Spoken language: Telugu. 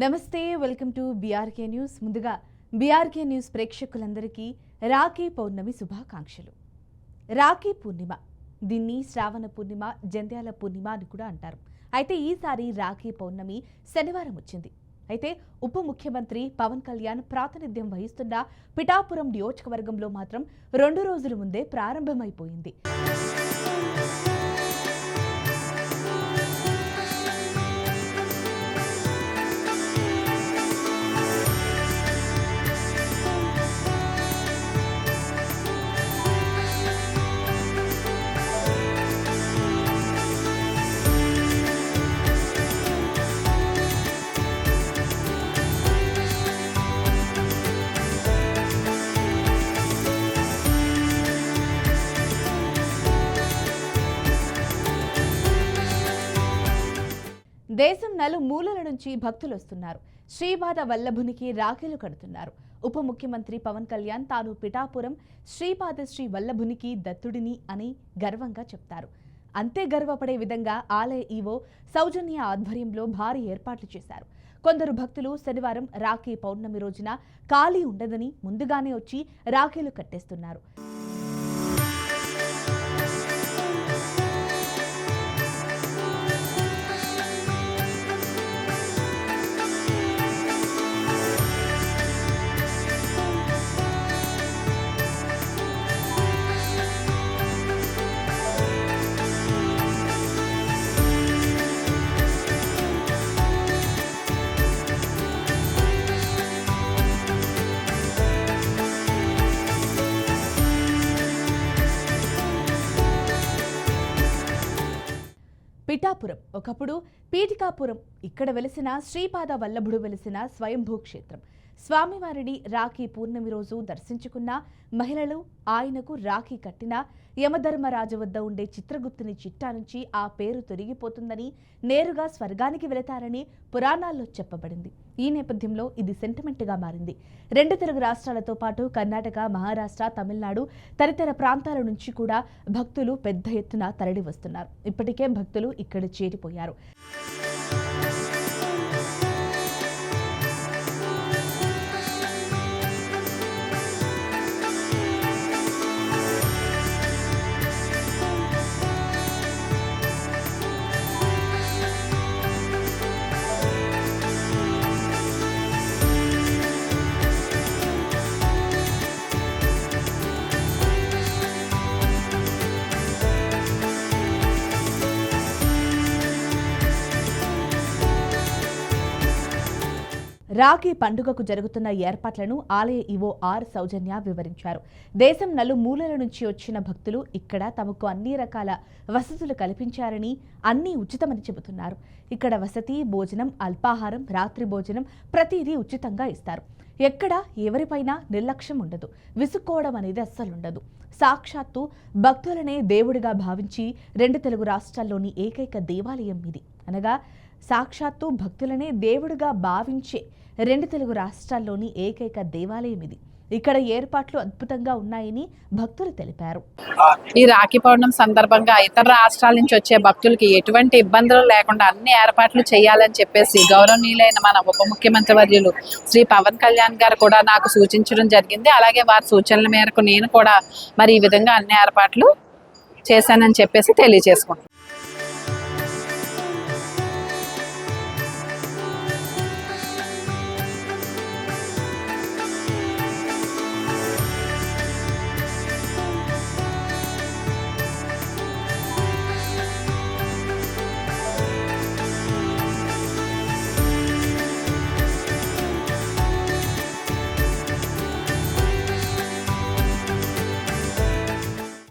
నమస్తే వెల్కమ్ టు బీఆర్కే న్యూస్ ముందుగా బీఆర్కే న్యూస్ ప్రేక్షకులందరికీ రాఖీ పౌర్ణమి శుభాకాంక్షలు. రాఖీ పూర్ణిమ దీన్ని శ్రావణ పూర్ణిమ జంధ్యాల పూర్ణిమ అని కూడా అంటారు. అయితే ఈసారి రాఖీ పౌర్ణమి శనివారం వచ్చింది. అయితే ఉప ముఖ్యమంత్రి పవన్ కళ్యాణ్ ప్రాతినిధ్యం వహిస్తున్న పిఠాపురం నియోజకవర్గంలో మాత్రం రెండు రోజుల ముందే ప్రారంభమైపోయింది. దేశం నలుమూలల నుంచి భక్తులు వస్తున్నారు శ్రీపాద వల్లభునికి రాఖీలు కడుతున్నారు. ఉప ముఖ్యమంత్రి పవన్ కళ్యాణ్ తాను పిఠాపురం శ్రీపాద శ్రీ వల్లభునికి దత్తుడిని అని గర్వంగా చెప్తారు. అంతే గర్వపడే విధంగా ఆలయ ఈవో సౌజన్య ఆధ్వర్యంలో భారీ ఏర్పాట్లు చేశారు. కొందరు భక్తులు శనివారం రాఖీ పౌర్ణమి రోజున ఖాళీ ఉండదని ముందుగానే వచ్చి రాఖీలు కట్టేస్తున్నారు. పిఠాపురం. ఒకప్పుడు పీఠికాపురం ఇక్కడ వెలిసిన శ్రీపాద వల్లభుడు వెలిసిన స్వయంభూ క్షేత్రం స్వామివారిని రాఖీ పూర్ణమి రోజు దర్శించుకున్న మహిళలు ఆయనకు రాఖీ కట్టిన యమధర్మరాజు వద్ద ఉండే చిత్రగుప్తుని చిట్టా నుంచి ఆ పేరు తొలగిపోతుందని నేరుగా స్వర్గానికి వెళతారని పురాణాల్లో చెప్పబడింది. ఈ నేపథ్యంలో ఇది సెంటిమెంట్గా మారింది. రెండు తెలుగు రాష్ట్రాలతో పాటు కర్ణాటక మహారాష్ట్ర తమిళనాడు తదితర ప్రాంతాల నుంచి కూడా భక్తులు పెద్ద ఎత్తున తరలి వస్తున్నారు ఇప్పటికే భక్తులు ఇక్కడ చేరిపోయారు. రాఖీ పండుగకు జరుగుతున్న ఏర్పాట్లను ఆలయ ఇవో ఆర్ సౌజన్య వివరించారు. దేశం నలుమూలల నుంచి వచ్చిన భక్తులు ఇక్కడ తమకు అన్ని రకాల వసతులు కల్పించారని అన్నీ ఉచితమని చెబుతున్నారు. ఇక్కడ వసతి భోజనం అల్పాహారం రాత్రి భోజనం ప్రతిదీ ఉచితంగా ఇస్తారు. ఎక్కడ ఎవరిపైనా నిర్లక్ష్యం ఉండదు. విసుక్కోవడం అనేది అస్సలుండదు సాక్షాత్తు భక్తులనే దేవుడిగా భావించి రెండు తెలుగు రాష్ట్రాల్లోని ఏకైక దేవాలయం ఇది. అనగా సాక్షాత్తు భక్తులనే దేవుడిగా భావించే రెండు తెలుగు రాష్ట్రాల్లోని ఏకైక దేవాలయం ఇది. ఇక్కడ ఏర్పాట్లు అద్భుతంగా ఉన్నాయని భక్తులు తెలిపారు. ఈ రాఖీ పౌర్ణం సందర్భంగా ఇతర రాష్ట్రాల నుంచి వచ్చే భక్తులకి ఎటువంటి ఇబ్బందులు లేకుండా అన్ని ఏర్పాట్లు చేయాలని చెప్పేసి గౌరవనీయులైన మన ఉప ముఖ్యమంత్రి వర్యులు శ్రీ పవన్ కళ్యాణ్ గారు కూడా నాకు సూచించడం జరిగింది. అలాగే వారి సూచనల మేరకు నేను కూడా మరి ఈ విధంగా అన్ని ఏర్పాట్లు చేశానని చెప్పేసి తెలియజేసుకుంటాను